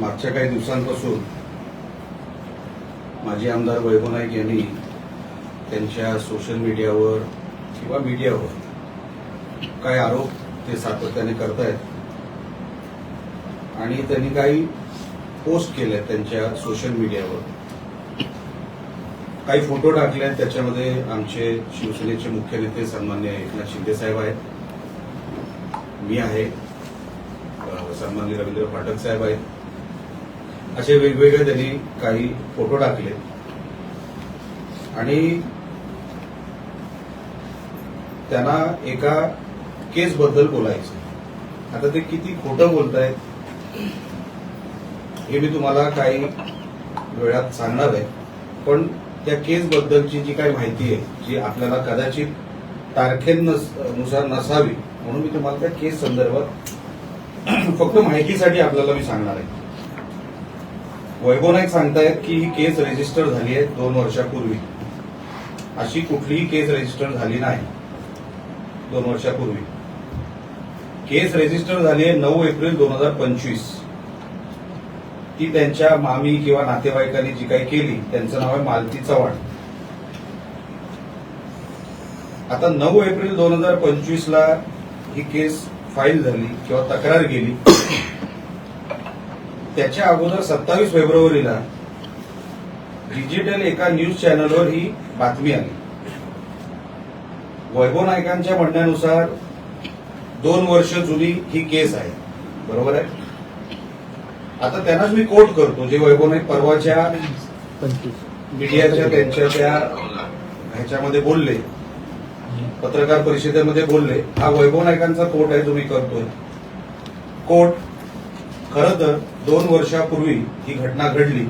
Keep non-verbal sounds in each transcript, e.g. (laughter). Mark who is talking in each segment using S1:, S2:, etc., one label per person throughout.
S1: मागच्या काही दिवसांपासून माजी आमदार वैभव नाईक यांनी त्यांच्या सोशल मीडियावर किंवा मीडियावर काय आरोप ते सातत्याने करतायत. आणि त्यांनी काही पोस्ट केल्या त्यांच्या सोशल मीडियावर काही फोटो टाकले आहेत त्याच्यामध्ये आमचे शिवसेनेचे मुख्य नेते सन्मान्य एकनाथ शिंदे साहेब आहेत. मी आहे. सन्मान्य रवींद्र फाटक साहेब आहेत. असे वेगवेगळे त्यांनी काही फोटो टाकले. आणि त्यांना एका केस बद्दल बोलायचं. आता ते किती खोटं बोलतायत हे मी तुम्हाला काही वेळात सांगणार आहे. पण त्या केस बद्दलची जी काही माहिती आहे जी आपल्याला कदाचित तारखेनुसार नसावी म्हणून मी तुम्हाला त्या केस संदर्भात फक्त माहितीसाठी आपल्याला मी सांगणार आहे. वैभव नाईक सांगतायत की ही केस रजिस्टर झाली आहे दोन वर्षापूर्वी. अशी कुठलीही केस रजिस्टर झाली नाही. दोन वर्षापूर्वी. केस रजिस्टर झाली आहे नऊ एप्रिल दोन हजार पंचवीस. ती त्यांच्या मामी किंवा नातेवाईकांनी जी काही केली त्यांचं नाव आहे मालती चव्हाण. आता नऊ एप्रिल दोन हजार पंचवीस ला ही केस फाईल झाली किंवा तक्रार गेली. त्याच्या अगोदर सत्तावीस फेब्रुवारीला डिजिटल एका न्यूज चॅनलवर ही बातमी आली. वैभव नायकांच्या म्हणण्यानुसार दोन वर्ष जुनी ही केस आहे. बरोबर आहे? आता त्यांनाच मी कोट करतो जे वैभव नाईक परवाच्या मीडियाच्या त्यांच्या त्या ह्याच्यामध्ये बोलले पत्रकार परिषदेमध्ये बोलले हा वैभव नायकांचा कोट आहे जो मी करतोय. कोट खर तर दोन वर्षापूर्वी ही घटना घडली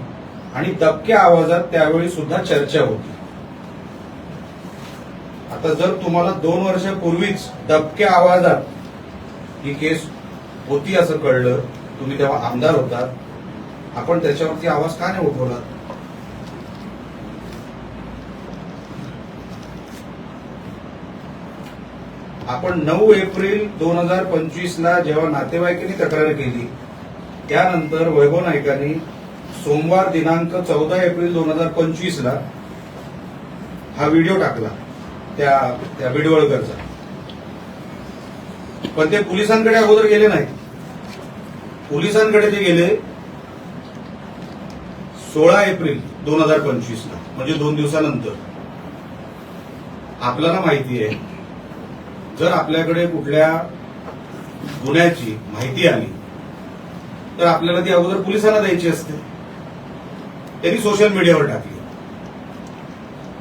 S1: आणि दबक्या आवाजात त्यावेळी सुद्धा चर्चा होती. आता जर तुम्हाला दोन वर्षापूर्वीच दबक्या आवाजात ही केस होती असं कळलं तुम्ही तेव्हा आमदार होता आपण त्याच्यावरती आवाज का नाही उठवला आपण नऊ एप्रिल दोन हजार पंचवीस ला जेव्हा नातेवाईकांनी तक्रार केली त्यानंतर वैभव नाईकांनी सोमवार दिनांक चौदा एप्रिल दोन हजार पंचवीस ला हा व्हिडिओ टाकला त्या त्या बिडवळकरचा पण ते पोलिसांकडे अगोदर गेले नाही पोलिसांकडे ते गेले सोळा एप्रिल दोन हजार पंचवीस ला म्हणजे दोन दिवसानंतर. आपल्याला माहिती आहे जर आपल्याकडे कुठल्या गुन्ह्याची माहिती आली तर आपल्याला ती अगोदर पोलिसांना द्यायची असते. त्यांनी सोशल मीडियावर टाकली.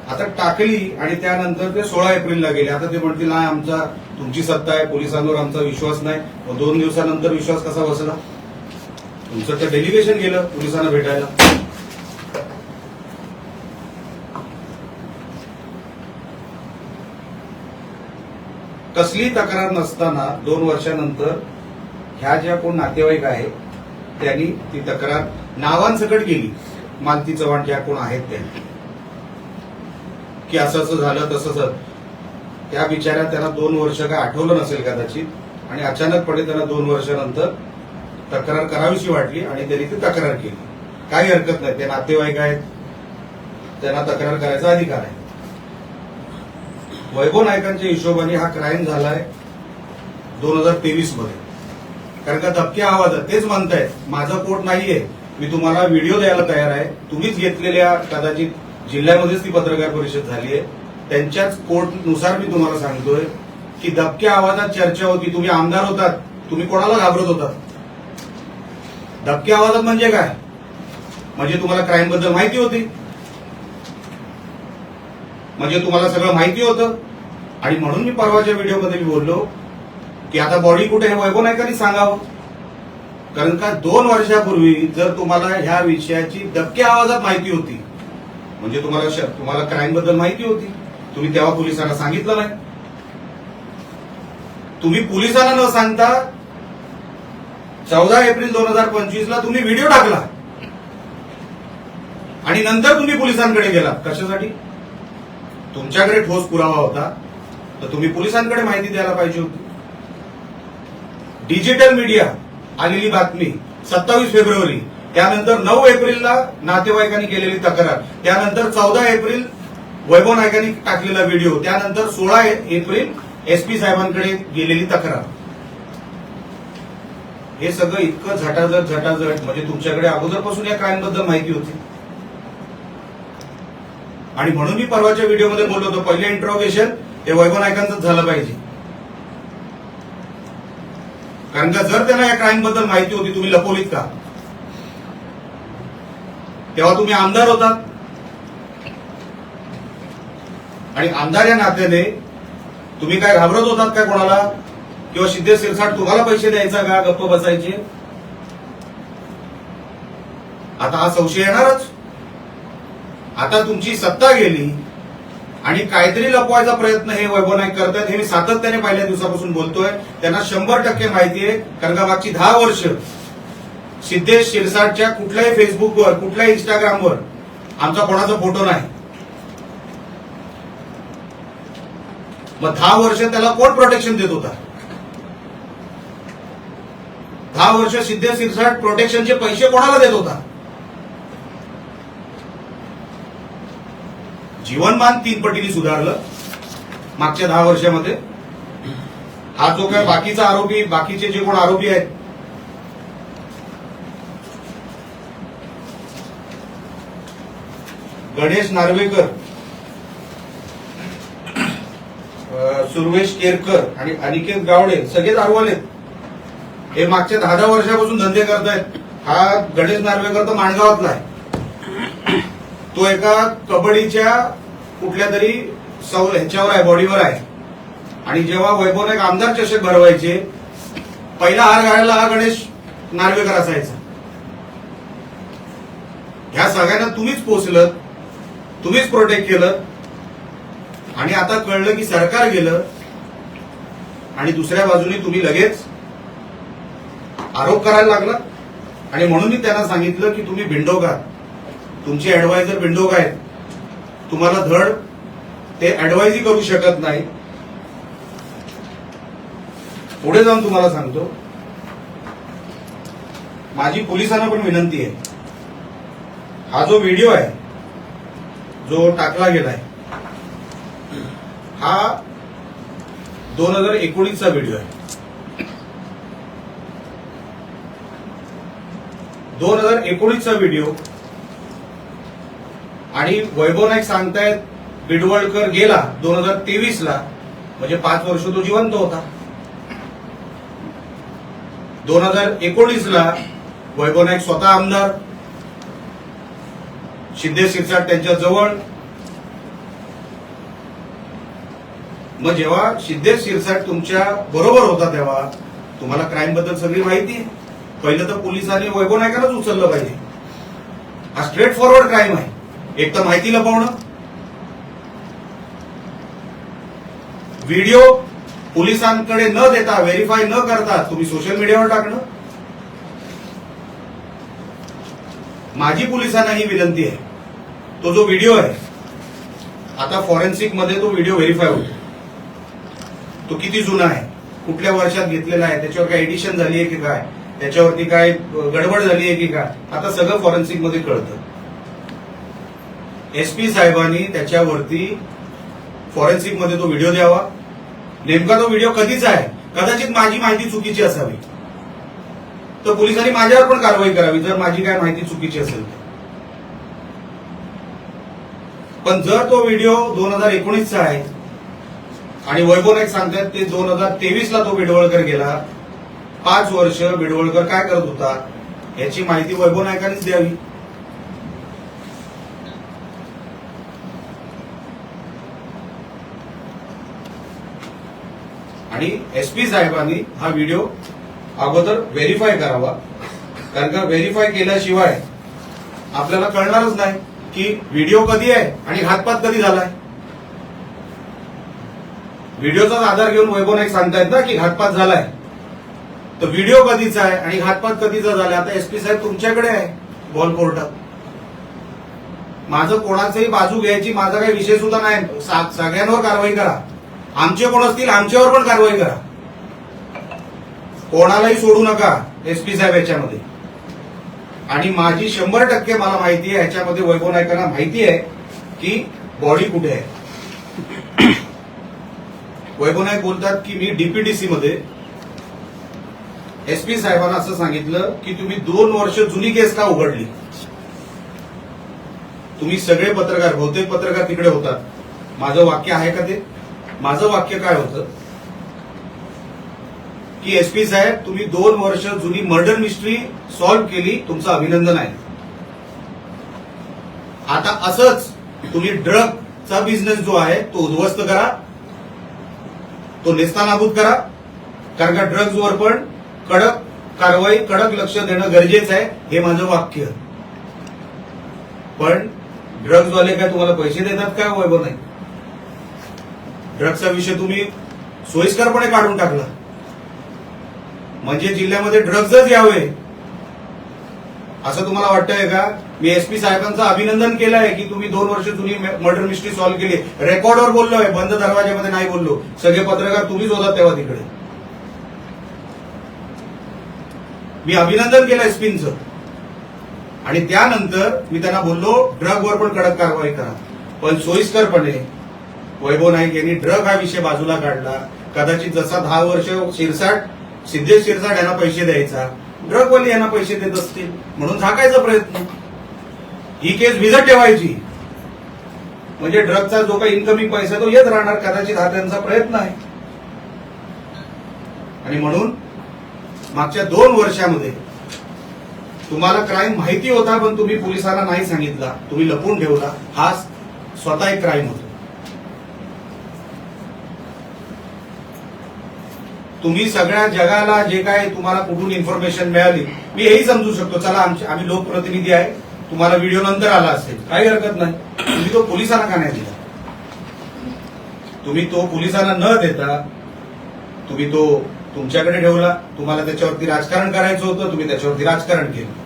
S1: आता टाकली आणि त्यानंतर ते सोळा एप्रिलला गेले. आता ते म्हणतील नाही आमचा तुमची सत्ता आहे पोलिसांवर आमचा विश्वास नाही. मग दोन दिवसानंतर विश्वास कसा बसला? तुमचं तर डेलिगेशन गेलं पोलिसांना भेटायला. कसली तक्रार नसताना दोन वर्षानंतर ह्या ज्या कोण नातेवाईक आहेत त्यांनी ती तक्रार नावांसकट गेली मालती चव्हाण ज्या कोण आहेत त्या. की असं असं झालं तसं झालं त्या बिचाऱ्या त्यांना दोन वर्ष काय आठवलं नसेल कदाचित. आणि अचानकपणे त्यांना दोन वर्षानंतर तक्रार करावीशी वाटली आणि त्यांनी ती तक्रार केली. काही हरकत नाही ते नातेवाईक आहेत. त्यांना तक्रार करायचा अधिकार आहे. वैभव नायकांच्या हिशोबाने हा क्राईम झालाय दोन हजार तेवीसमध्ये कारण का धक्क्या आवाजात तेच म्हणतायत माझं पोट नाहीये. मी तुम्हाला व्हिडिओ द्यायला तयार आहे. तुम्हीच घेतलेल्या कदाचित जिल्ह्यामध्येच ती पत्रकार परिषद झाली आहे त्यांच्याच कोर्टनुसार मी तुम्हाला सांगतोय की धक्क्या आवाजात चर्चा होती. तुम्ही आमदार होतात. तुम्ही कोणाला घाबरत होतात? धक्क्या आवाजात म्हणजे काय? म्हणजे तुम्हाला क्राईमबद्दल माहिती होती. म्हणजे तुम्हाला सगळं माहिती होतं. आणि म्हणून मी परवाच्या व्हिडिओमध्ये मी बोललो की आता बॉडी कुठे आहे वैभव नायकांनी सांगावं. कारण का दोन वर्षापूर्वी जर तुम्हाला ह्या विषयाची दबक्या आवाजात माहिती होती म्हणजे तुम्हाला तुम्हाला क्राईमबद्दल माहिती होती तुम्ही तेव्हा पोलिसांना सांगितलं नाही. तुम्ही पोलिसांना न सांगता चौदा एप्रिल दोन हजार पंचवीस ला तुम्ही व्हिडिओ टाकला. आणि नंतर तुम्ही पोलिसांकडे गेला कशासाठी? तुमच्याकडे ठोस पुरावा होता तर तुम्ही पोलिसांकडे माहिती द्यायला पाहिजे होती. डिजिटल मीडिया आलेली बातमी सत्तावीस फेब्रुवारी. त्यानंतर नऊ एप्रिलला नातेवाईकांनी केलेली तक्रार. त्यानंतर चौदा एप्रिल वैभव नायकांनी टाकलेला व्हिडिओ. त्यानंतर सोळा एप्रिल एसपी साहेबांकडे गेलेली तक्रार. हे सगळं इतकं झटाझट झटाझट. म्हणजे तुमच्याकडे अगोदरपासून या क्राईमबद्दल माहिती होती. आणि म्हणून मी परवाच्या व्हिडिओमध्ये बोललो होतो. पहिले इंट्रोगेशन हे वैभव नायकांचंच झालं पाहिजे. कारण का जर त्यांना या क्राईमबद्दल माहिती होती तुम्ही लपवलीत का? तेव्हा तुम्ही आमदार होतात. आणि आमदार या नात्याने तुम्ही काय घाबरत होतात का कोणाला? किंवा सिद्धेश सिरसाट तुम्हाला पैसे द्यायचा का? गप्प बसायचे? आता हा संशय येणारच. आता तुमची सत्ता गेली आणि काहीतरी लपवायचा प्रयत्न हे वैभव नाईक करतायत हे मी सातत्याने पहिल्या दिवसापासून बोलतोय. त्यांना शंभर टक्के माहिती आहे कारण का मागची दहा वर्ष सिद्धेश शिरसाटच्या कुठल्याही फेसबुकवर कुठल्याही इंस्टाग्रामवर आमचा कोणाचा फोटो नाही. मग दहा वर्ष त्याला कोण प्रोटेक्शन देत होता? दहा वर्ष सिद्धेश शिरसाट प्रोटेक्शनचे पैसे कोणाला देत होता? जीवनमान तीन पटीने सुधारलं मागच्या दहा वर्षामध्ये. हा जो काय बाकीचा आरोपी बाकीचे जे कोण आरोपी आहेत गणेश नार्वेकर सुरवेश सुर्वेश केरकर आणि अनिकेत गावडे सगळेच अरवाले हे मागच्या दहा दहा वर्षापासून धंदे करतायत. हा गणेश नार्वेकर तर माणगावातला आहे. तो एका कबड्डीच्या कुठल्या तरी सौर ह्याच्यावर आहे बॉडीवर आहे. आणि जेव्हा वैभव नाईक आमदार चषक भरवायचे पहिला हार घालायला हा गणेश नार्वेकर असायचा. ह्या सगळ्यांना तुम्हीच पोचलं तुम्हीच प्रोटेक्ट केलं. आणि आता कळलं की सरकार गेलं आणि दुसऱ्या बाजूने तुम्ही लगेच आरोप करायला लागला. आणि म्हणून मी त्यांना सांगितलं की तुम्ही भिंडोगा तुमचे ऍडवायझर भिंडोगा आहेत. तुम्हाला धड ते ऍडवाइजही करू शकत नाही. पुढे जाऊन तुम्हाला सांगतो. माझी पोलिसांना पण विनंती आहे. हा जो व्हिडिओ आहे जो टाकला गेलाय हा दोन हजार एकोणीसचा व्हिडिओ आहे. दोन हजार एकोणीसचा व्हिडिओ आणि वैभव नाईक सांगतायत बिडवळकर गेला दोन हजार तेवीस ला म्हणजे पाच वर्ष तो जिवंत होता. दोन हजार एकोणीस ला वैभव नाईक स्वतः आमदार शिंदे शिरसाट त्यांच्या जवळ. मग जेव्हा सिद्धेश शिरसाट तुमच्या बरोबर होता तेव्हा तुम्हाला क्राईमबद्दल सगळी माहिती आहे. पहिलं तर पोलिसांनी वैभव नायकालाच उचललं पाहिजे. हा स्ट्रेट फॉरवर्ड क्राईम आहे. एक तर माहिती लपवणं. व्हिडिओ पोलिसांकडे न देता व्हेरीफाय न करता तुम्ही सोशल मीडियावर टाकणं. माझी पोलिसांना ही विनंती आहे. तो जो व्हिडिओ आहे आता फॉरेन्सिकमध्ये तो व्हिडिओ व्हेरीफाय होतो. तो किती जुना आहे कुठल्या वर्षात घेतलेला आहे त्याच्यावर काय एडिशन झाली आहे की काय त्याच्यावरती काय गडबड झाली आहे की काय आता सगळं फॉरेन्सिकमध्ये कळतं. एसपी साहेबांनी त्याच्यावरती फॉरेन्सिकमध्ये तो व्हिडिओ द्यावा. नेमका तो व्हिडिओ कधीचा आहे? कदाचित माझी माहिती चुकीची असावी. तर पोलिसांनी माझ्यावर पण कारवाई करावी जर माझी काय माहिती चुकीची असेल तर. पण जर तो व्हिडिओ दोन हजार एकोणीसचा आहे आणि वैभव नाईक सांगतात ते दोन हजार तेवीस ला तो बिडवळकर गेला पाच वर्ष बिडवळकर काय करत होता याची माहिती वैभव नायकांनीच द्यावी. आणि एसपी साहेबांनी हा व्हिडिओ अगोदर व्हेरीफाय करावा. कारण का व्हेरीफाय केल्याशिवाय आपल्याला कळणारच नाही की व्हिडिओ कधी आहे आणि हातपात कधी झालाय. व्हिडिओचाच आधार घेऊन वैभव नाईक सांगतायत ना की घातपात झालाय. तर व्हिडिओ कधीचा आहे आणि घातपात कधीचा झालाय? आता एसपी साहेब तुमच्याकडे आहे बॉल कोर्टात माझं कोणाचंही बाजू घ्यायची माझा काही विषय सुद्धा नाही. सगळ्यांवर कारवाई करा. आमचे कोण असतील आमच्यावर पण कारवाई करा. कोणालाही सोडू नका एसपी साहेब याच्यामध्ये. आणि माझी शंभर टक्के मला माहिती आहे याच्यामध्ये वैभव नायकांना माहिती आहे की बॉडी कुठे आहे. वैभव नाईक बोलतात की मी डीपीडीसी मध्ये. एसपी साहेबांना असं सांगितलं की तुम्ही दोन वर्ष जुनी केस का उघडली. तुम्ही सगळे पत्रकार बहुतेक पत्रकार तिकडे होतात. माझं वाक्य आहे का ते? माझं वाक्य काय होतं? की एसपी साहेब तुम्ही दोन वर्ष जुनी मर्डर मिस्ट्री सॉल्व्ह केली तुमचं अभिनंदन आहे. आता असंच तुम्ही ड्रगचा बिझनेस जो आहे तो उद्ध्वस्त करा तो नेस्तानाबूत करा कारण का ड्रग्ज वर पण कडक कारवाई कडक लक्ष देणं गरजेचं आहे हे माझं वाक्य. पण ड्रग्ज वाले काय तुम्हाला पैसे देतात काय वैभव नाही? ड्रग्सचा विषय तुम्ही सोयीस्करपणे काढून टाकला. म्हणजे जिल्ह्यामध्ये ड्रग्जच यावे. असं तुम्हाला वाटतंय का? मी एसपी साहेबांचं अभिनंदन केलं आहे की तुम्ही दोन वर्ष जुनी मर्डर मिस्ट्री सॉल्व्ह केली. रेकॉर्डवर बोललोय बंद दरवाजामध्ये नाही बोललो. सगळे पत्रकार तुम्हीच होता तेव्हा तिकडे. मी अभिनंदन केलं एसपींचं आणि त्यानंतर मी त्यांना बोललो ड्रगवर पण कडक कारवाई करा. पण सोयीस्करपणे वैभव नाईक यांनी ड्रग हा विषय बाजूला काढला. कदाचित जसा दहा वर्ष शिरसाट सिद्धेश शिरसाट यांना पैसे द्यायचा ड्रगवाले यांना पैसे देत असतील म्हणून झाकायचा प्रयत्न. ही केस भिजत ठेवायची. म्हणजे ड्रगचा जो काही इन्कमिंग पैसा तो येत राहणार कदाचित हा त्यांचा प्रयत्न आहे. आणि म्हणून मागच्या दोन वर्षामध्ये तुम्हाला क्राईम माहिती होता पण तुम्ही पोलिसांना नाही सांगितला. तुम्ही लपून ठेवला. हा स्वतः एक क्राईम होता. तुम्ही सगळ्या जगाला जे काय तुम्हाला कुठून इन्फॉर्मेशन मिळाली मी हेही समजू शकतो. चला आमचे आम्ही लोकप्रतिनिधी आहे. तुम्हाला व्हिडिओ नंतर आला असेल. काही हरकत नाही. तुम्ही तो पोलिसांना का नाही दिला? तुम्ही तो पोलिसांना न देता तुम्ही तो तुमच्याकडे ठेवला. तुम्हाला त्याच्यावरती राजकारण करायचं होतं तुम्ही त्याच्यावरती राजकारण केलं.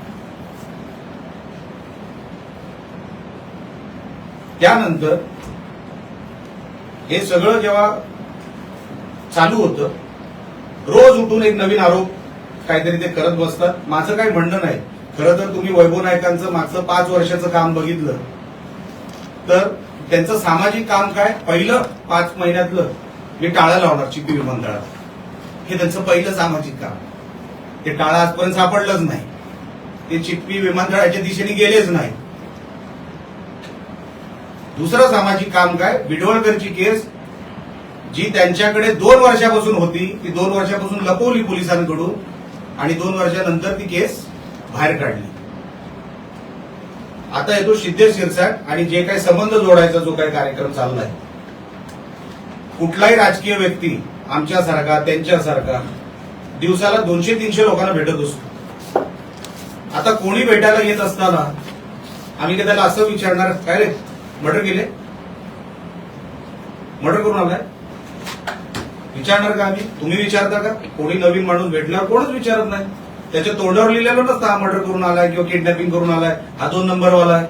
S1: त्यानंतर हे सगळं जेव्हा चालू होतं रोज उठून एक नवीन आरोप काहीतरी ते करत बसतात. माझं काही म्हणणं नाही. खरं तर तुम्ही वैभव नायकांचं मागचं पाच वर्षाचं काम बघितलं. तर त्यांचं सामाजिक काम काय? पहिलं पाच महिन्यातलं मी टाळं लावणार चिपी विमानतळात हे त्यांचं पहिलं सामाजिक काम. ते टाळं आजपर्यंत सापडलंच नाही. ते चिप्पी विमानतळाच्या दिशेने गेलेच नाही. दुसरं सामाजिक काम काय? बिडवळकरची केस जी त्यांच्याकडे दोन वर्षापासून होती ती दोन वर्षापासून लपवली पोलिसांकडून आणि दोन वर्षानंतर ती केस बाहेर काढली. आता येतो सिद्धेश शिरसाट आणि जे काही संबंध जोडायचा जो काही कार्यक्रम चाललाय कुठलाही राजकीय व्यक्ती आमच्यासारखा त्यांच्यासारखा दिवसाला दोनशे तीनशे लोकांना भेटत असतो. आता कोणी भेटायला येत असताना आम्ही काय त्याला असं विचारणार काय रे मर्डर केले? मर्डर करून आलाय? विचारणार का आम्ही? तुम्ही विचारता का? कोणी नवीन माणूस भेटल्यावर कोणच विचारत नाही. त्याच्या तोंडावर लिहिलेलं नसतं हा मर्डर करून आलाय किंवा किडनॅपिंग करून आलाय. हा दोन नंबरवाला आहे.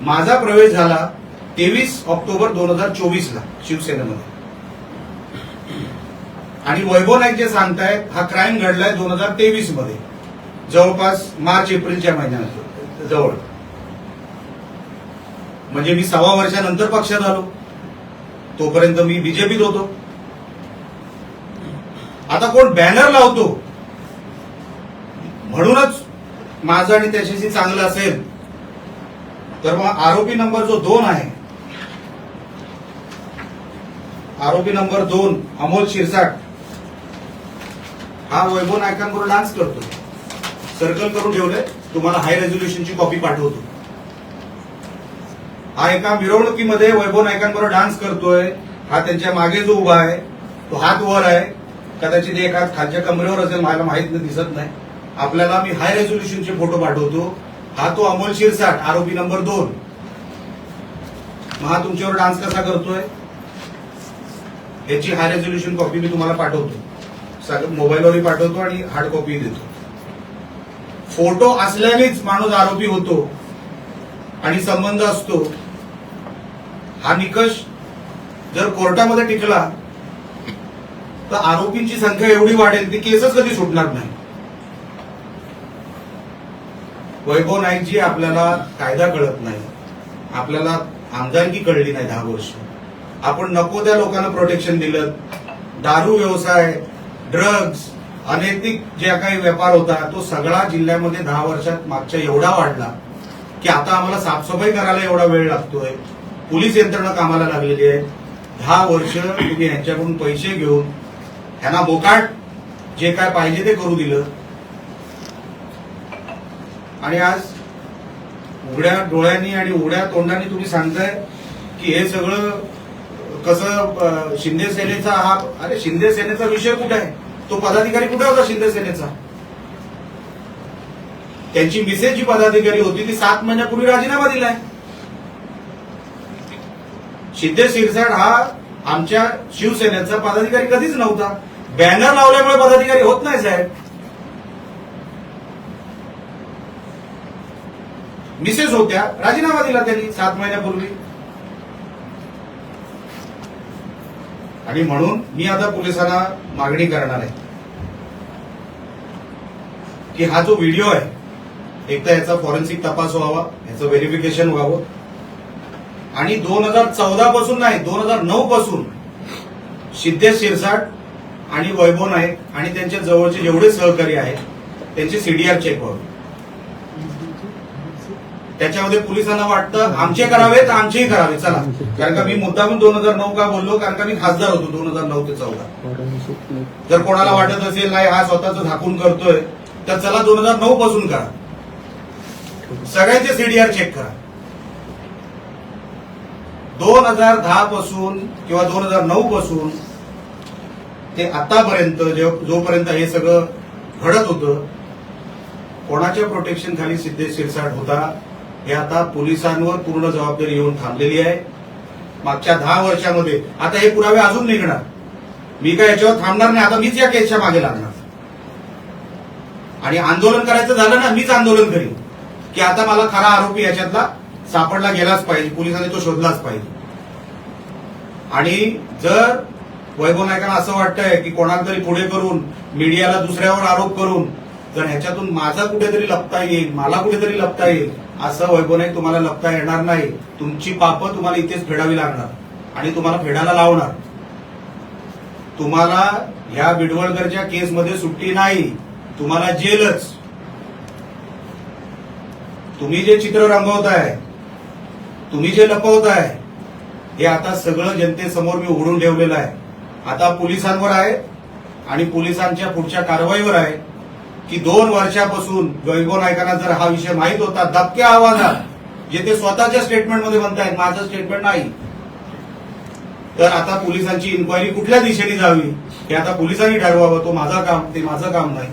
S1: माझा प्रवेश झाला तेवीस ऑक्टोबर दोन हजार चोवीस ला शिवसेनेमध्ये. आणि वैभव नाईक जे सांगतायत हा क्राईम घडलाय दोन हजार तेवीसमध्ये जवळपास मार्च एप्रिलच्या महिन्यात. जवळ. म्हणजे मी सव्वा वर्षानंतर पक्षात आलो. तोपर्यंत मी बीजेपीत होतो. आता कोण बॅनर लावतो? म्हणूनच माझं आणि त्याच्याशी चांगलं असेल तर मग आरोपी नंबर जो दोन आहे आरोपी नंबर दोन अमोल शिरसाट हा वैभव नायकांबरोबर डान्स करतो सर्कल करून ठेवलंय तुम्हाला हाय रेझोल्युशनची कॉपी पाठवतो. हा एका मिरवणुकीमध्ये वैभव नायकांबरोबर डान्स करतोय. हा त्यांच्या मागे जो उभा आहे तो हात वर आहे. कदाचित एक हात खालच्या कमरेवर असेल मला माहीत नाही दिसत नाही. आपल्याला मी हाय रेझोल्युशनचे फोटो पाठवतो. हा तो अमोल शिरसाट आरोपी नंबर दोन. मग हा तुमच्यावर डान्स कसा करतोय? याची हाय रेझोल्युशन कॉपी मी तुम्हाला पाठवतो. सगळं मोबाईलवरही पाठवतो आणि हार्ड कॉपी देतो. फोटो असल्यानेच माणूस आरोपी होतो आणि संबंध असतो. हा निकष जर कोर्टामध्ये टिकला तर आरोपींची संख्या एवढी वाढेल ती केसच कधी सुटणार नाही. वैभव नाईकजी आपल्याला कायदा कळत नाही. आपल्याला आमदारकी कळली नाही दहा वर्ष. आपण नको त्या लोकांना प्रोटेक्शन दिलं. दारू व्यवसाय ड्रग्ज अनैतिक जे काही व्यापार होता तो सगळा जिल्ह्यामध्ये दहा वर्षात मागच्या एवढा वाढला की आता आम्हाला साफसफाई करायला एवढा वेळ लागतोय. पोलीस यंत्रणा कामाला लागलेली आहे. दहा वर्ष तुम्ही यांच्याकडून पैसे घेऊन ह्यांना बोकाट जे काय पाहिजे ते करू दिलं. आणि आज उघड्या डोळ्यांनी आणि उघड्या तोंडाने तुम्ही सांगताय की हे सगळं कसं शिंदे सेनेचा हा अरे शिंदे सेनेचा विषय कुठे आहे? तो पदाधिकारी कुठे होता शिंदे सेनेचा? त्यांची मिसेस जी पदाधिकारी होती ती सात महिन्यापूर्वी राजीनामा दिलाय. शिंदे शिरसाट हा आमच्या शिवसेनेचा पदाधिकारी कधीच नव्हता. बॅनर लावल्यामुळे पदाधिकारी होत नाही साहेब. मिसेस होत्या. राजीनामा दिला त्यांनी सात महिन्यापूर्वी. आणि म्हणून मी आता पोलिसांना मागणी करणार आहे. की हा जो व्हिडिओ आहे एक तर याचा फॉरेन्सिक तपास व्हावा याचं व्हेरिफिकेशन व्हावं. आणि दोन हजार चौदा पासून नाही दोन हजार नऊ पासून सिद्धेश शिरसाट आणि वैभव नाईक आणि त्यांच्या जवळचे जेवढे सहकारी आहेत त्यांचे सीडीआर चेक व्हावे. त्याच्यामध्ये पोलिसांना वाटतं आमचे करावे तर आमचेही करावे चला. कारण का मी मुद्दामून दोन हजार नऊ का बोललो कारण का मी खासदार होतो दोन हजार नऊ ते चौदा. जर कोणाला वाटत असेल नाही हा स्वतःच झाकून करतोय तर चला दोन हजार नऊ पासून करा. सगळ्यांचे सीडीआर चेक करा. दोन हजार दहा पासून किंवा दोन हजार नऊ पासून ते आतापर्यंत जे- जोपर्यंत हे सगळं घडत होतं कोणाच्या प्रोटेक्शन खाली सिद्धेश शिरसाट होता हे आता पोलिसांवर पूर्ण जबाबदारी येऊन थांबलेली आहे. मागच्या दहा वर्षामध्ये आता हे पुरावे अजून निघणार मी काय याच्यावर थांबणार नाही आता मीच या केसच्या मागे लागणार. आणि आंदोलन करायचं झालं ना मीच आंदोलन करीन. की आता मला खरा आरोपी याच्यातला सापडला गेलाच पाहिजे पोलिसांनी तो शोधलाच पाहिजे. आणि जर वैभव नायकांना असं वाटतंय की कोणाला तरी पुढे करून मीडियाला दुसऱ्यावर आरोप करून जर ह्याच्यातून माझा कुठेतरी लपता येईल मला कुठेतरी लपता येईल असं वैभव नाईक तुम्हाला लपता येणार नाही. तुमची पापं तुम्हाला इथेच फेडावी लागणार आणि तुम्हाला फेडायला लावणार. तुम्हाला ह्या बिडवळकरच्या केसमध्ये सुट्टी नाही तुम्हाला जेलच. तुम्ही जे चित्र रंगवताय तुम्ही जे लपवताय हे आता सगळं जनतेसमोर मी उघडून ठेवलेलं आहे. आता पोलिसांवर आहे आणि पोलिसांच्या पुढच्या कारवाईवर आहे की दोन वर्षापासून वैभव नायकांना जर हा विषय माहीत होता दबक्या आवाजात जे ते स्वतःच्या स्टेटमेंटमध्ये म्हणतायत माझं स्टेटमेंट नाही. तर आता पोलिसांची इन्क्वायरी कुठल्या दिशेने जावी हे आता पोलिसांनी ठरवावं तो माझा काम ते माझं काम नाही.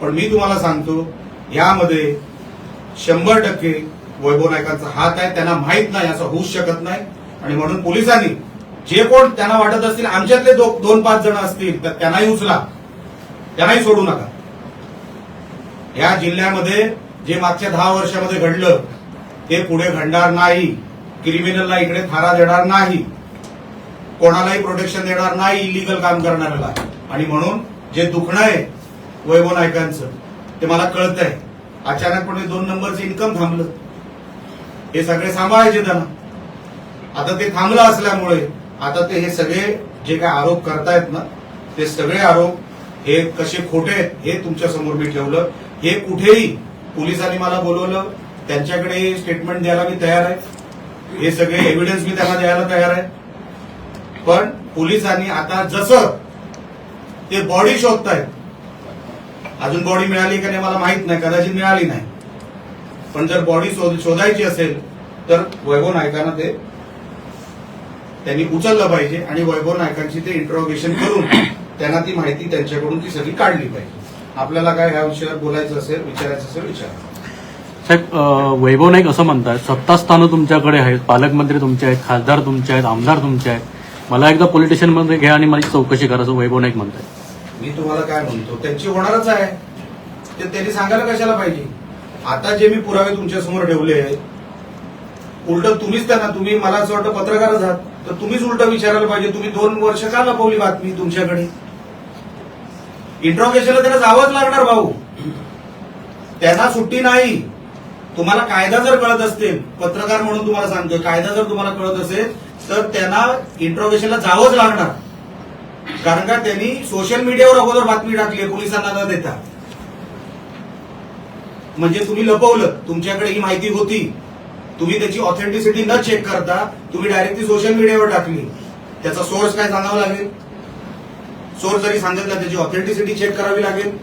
S1: पण मी तुम्हाला सांगतो यामध्ये शंभर टक्के वैभव नायकांचा हात आहे त्यांना माहीत नाही असं होऊच शकत नाही. आणि म्हणून पोलिसांनी जे कोण त्यांना वाटत असतील आमच्यातले दो- दोन पाच जण असतील तर त्यांनाही उचला. त्यांनाही सोडू नका. या जिल्ह्यामध्ये जे मागच्या दहा वर्षामध्ये घडलं ते पुढे घडणार नाही. क्रिमिनलला इकडे थारा देणार नाही. कोणालाही प्रोटेक्शन देणार नाही इलिगल काम करणाऱ्याला. आणि म्हणून जे दुखणं आहे वैभव नायकांचं ते मला कळत आहे अचानकपणे दोन नंबरचं इन्कम थांबलं. हे सगळे सांभाळायचे त्यांना. आता ते थांबलं असल्यामुळे आता ते हे सगळे जे काय आरोप करतायत ना ते सगळे आरोप हे कसे खोटे आहेत हे तुमच्यासमोर मी ठेवलं. हे कुठेही पोलिसांनी मला बोलवलं त्यांच्याकडे स्टेटमेंट द्यायला मी तयार आहे. हे सगळे एव्हिडन्स मी त्यांना द्यायला तयार आहे. पण पोलिसांनी आता जसं ते बॉडी शोधतायत अजून बॉडी मिळाली का नाही मला माहीत नाही कदाचित मिळाली नाही. पण जर बॉडी शोधायची असेल तर वैभव नायकांना ते त्यांनी उचललं पाहिजे आणि वैभव नायकांची ते इंट्रोगेशन करून त्यांना ती माहिती त्यांच्याकडून ती सगळी काढली पाहिजे. आपल्याला काय ह्या विषयावर बोलायचं असेल विचारायचं असेल विचारा.
S2: साहेब वैभव नाईक असं म्हणतात सत्तास्थानं तुमच्याकडे आहेत पालकमंत्री तुमचे आहेत खासदार तुमचे आहेत आमदार तुमचे आहेत. मला एकदा पोलीस स्टेशनमध्ये घ्या आणि माझी चौकशी करा असं वैभव नाईक म्हणतात.
S1: मी तुम्हाला काय म्हणतो त्यांची होणारच आहे. ते त्यांनी सांगायला कशाला पाहिजे? आता जे मी पुरावे तुमच्यासमोर ठेवले आहेत उलट तुम्हीच त्यांना तुम्ही मला असं वाटतं पत्रकारच आहात तर तुम्हीच उलट विचारायला पाहिजे. तुम्ही दोन वर्ष का लपवली बातमी तुमच्याकडे? इंट्रॉगेशनला त्याला जावंच लागणार भाऊ. त्यांना सुट्टी नाही. तुम्हाला कायदा जर कळत असतील पत्रकार म्हणून तुम्हाला सांगतोय कायदा जर तुम्हाला कळत असेल तर त्यांना इंट्रॉगेशनला जावंच लागणार. कारण का त्यांनी सोशल मीडियावर अगोदर बातमी टाकली पोलिसांना न देता. म्हणजे तुम्ही लपवलं तुमच्याकडे ही माहिती होती. तुम्ही त्याची ऑथेंटिसिटी न चेक करता तुम्ही डायरेक्ट ती सोशल मीडियावर टाकली. त्याचा सोर्स काय सांगावा लागेल? सोर्स जरी सांगितला त्याची ऑथेंटिसिटी चेक करावी लागेल.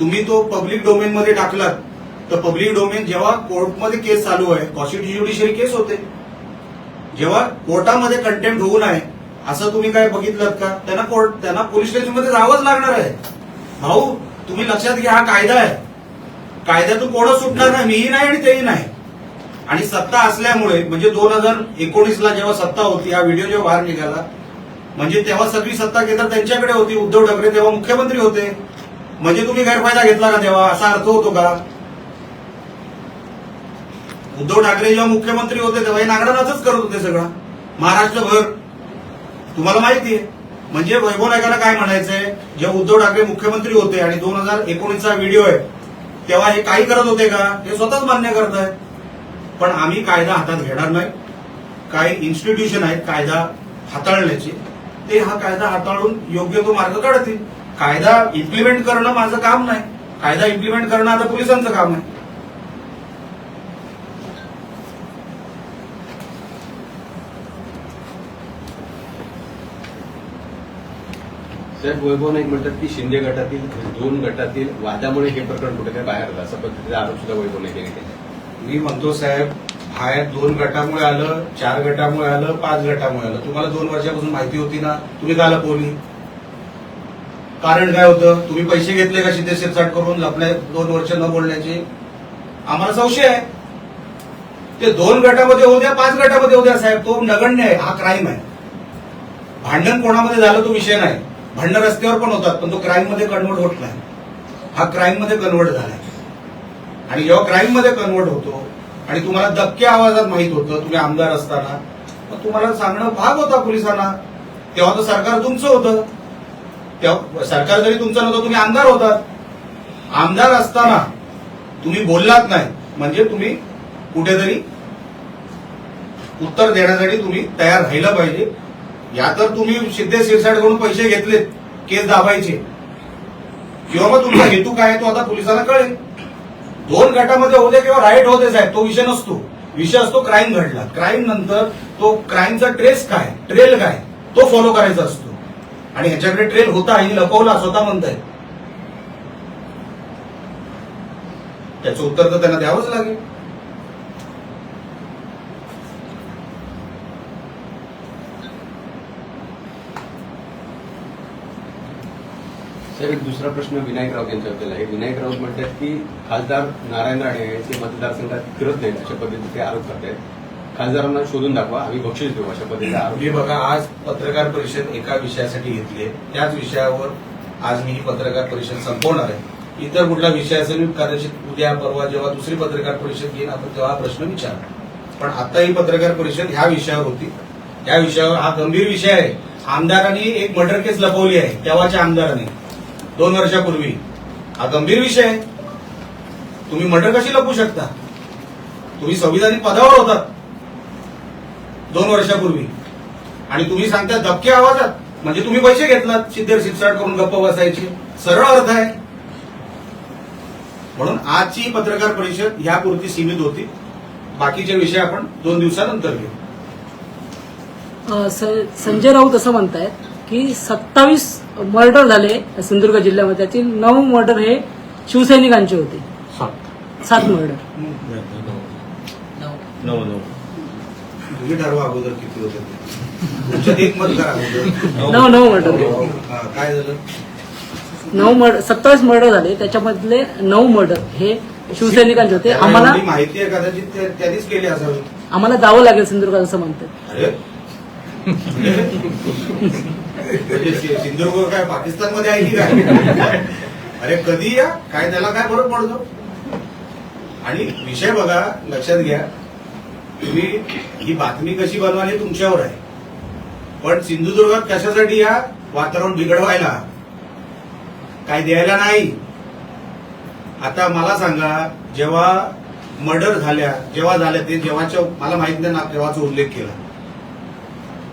S1: तुम्ही तो पब्लिक डोमेन मध्ये टाकलात तर पब्लिक डोमेन जेव्हा कोर्टमध्ये केस चालू आहे ज्युडिशियरी केस होते. जेव्हा कोर्टामध्ये कंटेम्प्ट होऊ नये असं तुम्ही काय बघितलं का? त्यांना कोर्ट त्यांना पोलीस स्टेशनमध्ये जावंच लागणार आहे. भाऊ तुम्ही लक्षात घ्या हा कायदा आहे. कायद्यातून कोणच सुटणार नाही मीही नाही आणि तेही नाही. आणि सत्ता असल्यामुळे म्हणजे दोन हजार एकोणीसला जेव्हा सत्ता होती हा व्हिडिओ जेव्हा बाहेर निघाला म्हणजे तेव्हा सगळी सत्ता केंद्र त्यांच्याकडे होती उद्धव ठाकरे तेव्हा मुख्यमंत्री होते. म्हणजे तुम्ही गैरफायदा घेतला का तेव्हा? असा अर्थ होतो का? उद्धव ठाकरे जेव्हा मुख्यमंत्री होते तेव्हा हे नागरानाच करत होते सगळं. महाराष्ट्रभर तुम्हाला माहिती आहे. म्हणजे वैभव नायकाला काय म्हणायचंय? जेव्हा उद्धव ठाकरे मुख्यमंत्री होते आणि दोन हजार एकोणीसचा व्हिडिओ आहे तेव्हा हे काही करत होते का? हे स्वतःच मान्य करत आहे पण आम्ही कायदा हातात घेणार नाही. काही इन्स्टिट्यूशन आहेत कायदा हाताळण्याचे. ते हा कायदा हाताळून योग्य तो मार्ग काढतील. कायदा इम्प्लिमेंट करणं माझं काम नाही. कायदा इम्प्लिमेंट करणं आता पोलिसांचं काम आहे.
S3: साहेब वैभव एक म्हणतात की शिंदे गटातील दोन गटातील वादामुळे हे प्रकरण कुठे बाहेर आलं असं पद्धतीचा आरोप सुद्धा वैभव नाईक यांनी केला.
S1: मी म्हणतो साहेब बाहेर दोन गटामुळे आलं चार गटामुळे आलं पाच गटामुळे आलं. तुम्हाला दोन वर्षापासून माहिती होती ना तुम्ही का लपवली कारण काय होतं? तुम्ही पैसे घेतले का शिंदे शिरसाट करून लपल्या दोन वर्ष न बोलण्याचे? आम्हाला संशय आहे. ते दोन गटामध्ये होऊ द्या पाच गटामध्ये होऊ द्या साहेब तो नगण्य आहे हा क्राईम आहे. भांडण कोणामध्ये झालं तो विषय नाही. भांडण रस्त्यावर पण होतात पण तो क्राईममध्ये कन्वर्ट होत नाही. हा क्राईममध्ये कन्वर्ट झालाय. आणि जेव्हा क्राईममध्ये कन्वर्ट होतो आणि तुम्हाला दबक्या आवाजात माहीत होतं तुम्ही आमदार असताना मग तुम्हाला सांगणं भाग होता पोलिसांना. तेव्हा तर सरकार तुमचं होतं. तेव्हा सरकार जरी तुमचं नव्हतं तुम्ही आमदार होतात. आमदार असताना तुम्ही बोललात नाही म्हणजे तुम्ही कुठेतरी उत्तर देण्यासाठी तुम्ही तयार राहिलं पाहिजे. या तर तुम्ही सिद्धे शिरसाटकडून पैसे घेतलेत केस दाबायचे. किंवा मग तुमचा हेतू काय तो आता पोलिसांना कळेल. दोन गटामध्ये होते किंवा राईट होते साहेब तो विषय नसतो. विषय असतो क्राईम घडला. क्राईम नंतर तो क्राईमचा ट्रेस काय ट्रेल काय तो फॉलो करायचा असतो. आणि ह्याच्याकडे ट्रेल होता हे लपवला स्वतः म्हणताय त्याचं उत्तर तर त्यांना द्यावंच लागेल.
S3: साहेब एक दुसरा प्रश्न विनायक राऊत यांच्या बद्दल आहे. विनायक राऊत म्हणतात की खासदार नारायण राणे ते मतदारसंघात फिरत नाहीत अशा पद्धतीचे आरोप करतायत. खासदारांना शोधून दाखवा आम्ही बक्षीस देऊ अशा पद्धतीचा आरोप.
S1: मी बघा आज पत्रकार परिषद एका विषयासाठी घेतली आहे. त्याच विषयावर आज मी ही पत्रकार परिषद संपवणार आहे. इतर कुठला विषय असेल कदाचित उद्या परवा जेव्हा दुसरी पत्रकार परिषद घेईन आपण तेव्हा हा प्रश्न विचार पण आता ही पत्रकार परिषद ह्या विषयावर होती. या विषयावर हा गंभीर विषय आहे. आमदारांनी एक मर्डर केस लपवली आहे तेव्हाच्या आमदारांनी. दोन वर्षापूर्वी. हा गंभीर विषय आहे. तुम्ही मर्डर कशी लपवू शकता? तुम्ही संविधानिक पदावर होतात. दोन वर्षापूर्वी. आणि तुम्ही सांगता धक्के आवाजात. म्हणजे तुम्ही पैसे घेतलात. सिद्धेर शिरसाट करून गप्प बसायचे. सरळ अर्थ आहे. म्हणून आजची पत्रकार परिषद ह्यापुरती सीमित होती. बाकीचे विषय आपण दोन दिवसानंतर घेऊ.
S4: संजय राऊत असं म्हणतायत. की सत्तावीस मर्डर झाले सिंधुदुर्ग जिल्ह्यामध्ये. त्यातील नऊ मर्डर हे शिवसैनिकांचे होते.
S2: सात.
S4: सात मर्डर.
S5: नऊ. नऊ
S1: तुम्ही ठरवा अगोदर किती होते? ते. तुमच्यात एक मत करा अगोदर.
S4: नऊ. नऊ मर्डर
S1: काय झालं?
S4: नऊ मर्डर सत्तावीस मर्डर झाले. त्याच्यामधले नऊ मर्डर हे शिवसैनिकांचे होते. आम्हाला
S1: माहिती आहे कदाचित ते- त्यांनीच केली असावी.
S4: आम्हाला जावं लागेल सिंधुदुर्गात असं म्हणतात.
S1: अरे? (laughs) म्हणजे सिंधुदुर्ग काय पाकिस्तानमध्ये आहे की काय? अरे कधी या? काय त्याला काय फरक पडतो? आणि विषय बघा लक्षात घ्या. तुम्ही ही बातमी कशी बनवाल हे तुमच्यावर आहे. पण सिंधुदुर्गात कशासाठी या वातावरण बिघडवायला? काय द्यायला नाही? आता मला सांगा जेव्हा मर्डर झाल्या जेव्हा झाल्या ते जेव्हाच्या मला माहीत नाही ना तेव्हाचा उल्लेख केला.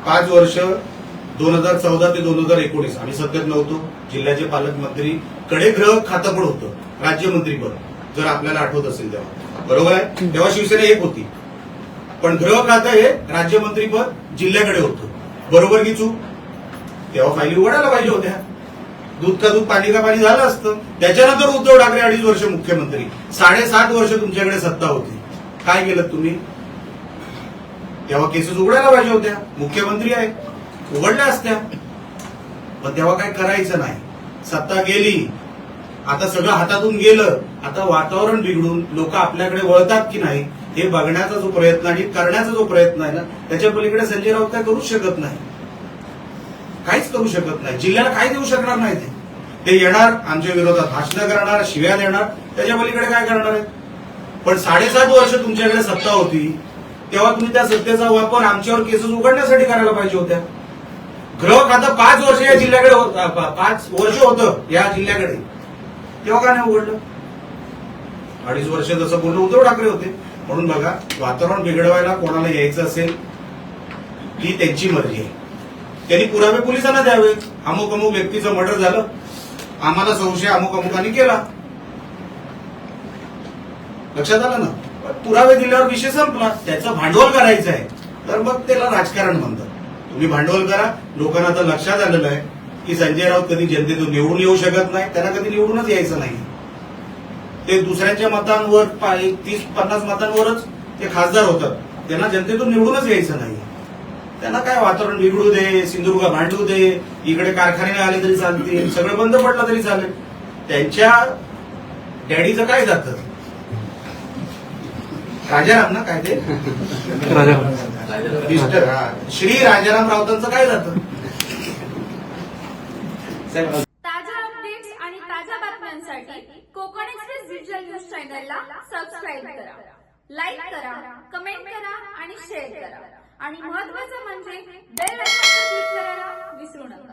S1: पाच वर्ष दोन हजार चौदा ते दोन हजार एकोणीस आम्ही सध्यात नव्हतो. जिल्ह्याचे पालकमंत्री कडे ग्रह खातं पण होतं. राज्यमंत्रीपद जर आपल्याला आठवत असेल तेव्हा. बरोबर आहे? तेव्हा शिवसेना एक होती. पण गृह खातं हे राज्यमंत्रीपद जिल्ह्याकडे होतं. बरोबर की चूक? तेव्हा फायली उघडायला पाहिजे होत्या. दूध का दूध पाणी का पाणी झालं असतं. त्याच्यानंतर उद्धव ठाकरे अडीच वर्ष मुख्यमंत्री. साडेसात वर्ष तुमच्याकडे सत्ता होती. काय केलं तुम्ही? तेव्हा केसेस उघडायला पाहिजे होत्या. मुख्यमंत्री आहे. उघडल्या असत्या. पण तेव्हा काय करायचं नाही. सत्ता गेली. आता सगळं हातातून गेलं. आता वातावरण बिघडून लोक आपल्याकडे वळतात की नाही हे बघण्याचा जो प्रयत्न आणि करण्याचा जो प्रयत्न आहे ना त्याच्या पलीकडे संजय राऊत काय करू शकत नाही. काहीच करू शकत नाही. जिल्ह्याला काय देऊ शकणार नाही ते. ते येणार आमच्या विरोधात भाषणं करणार शिव्या देणार त्याच्या पलीकडे काय करणार आहेत पण साडेसात वर्ष तुमच्याकडे सत्ता होती तेव्हा तुम्ही त्या सत्तेचा वापर आमच्यावर केसेस उघडण्यासाठी करायला पाहिजे होत्या. गृह खातं पाच वर्ष या जिल्ह्याकडे होत- पाच वर्ष होतं या जिल्ह्याकडे. तेव्हा का नाही उघडलं? अडीच वर्ष जसं पूर्ण उद्धव ठाकरे होते. म्हणून बघा वातावरण बिघडवायला कोणाला यायचं असेल ती त्यांची मर्जी आहे. त्यांनी पुरावे पोलिसांना द्यावे. अमुक अमुक व्यक्तीचं मर्डर झालं. आम्हाला संशय अमुक अमुकांनी केला. लक्षात आलं ना? पुरावे दिल्यावर विषय संपला. त्याचं भांडवल करायचं आहे. तर मग त्याला राजकारण म्हणतात. तुम्ही भांडवल करा. लोकांना आता लक्षात आलेलं आहे की संजय राऊत कधी जनतेतून निवडून येऊ शकत नाही. त्यांना कधी निवडूनच यायचं नाही. ते दुसऱ्यांच्या मतांवर तीस पन्नास मतांवरच ते खासदार होतात. त्यांना जनतेतून निवडूनच यायचं नाही. त्यांना काय वातावरण बिघडू दे सिंधुदुर्ग भांडू दे इकडे कारखाने आले तरी चालतील सगळं बंद पडलं तरी चालेल. त्यांच्या डॅडीचं काय जातं? राजाराम ना काय ते?
S2: राजा
S1: मिस्टर हा. श्री राजाराम राऊतांचं काय जातं
S5: ताज्या अपडेट्स आणि ताज्या बातम्यांसाठी कोकण एक्सप्रेस डिजिटल न्यूज चॅनलला सबस्क्राईब करा. लाईक करा कमेंट करा आणि शेअर करा. आणि महत्वाचं म्हणजे बेल आयकॉनवर क्लिक करायला विसरू नका.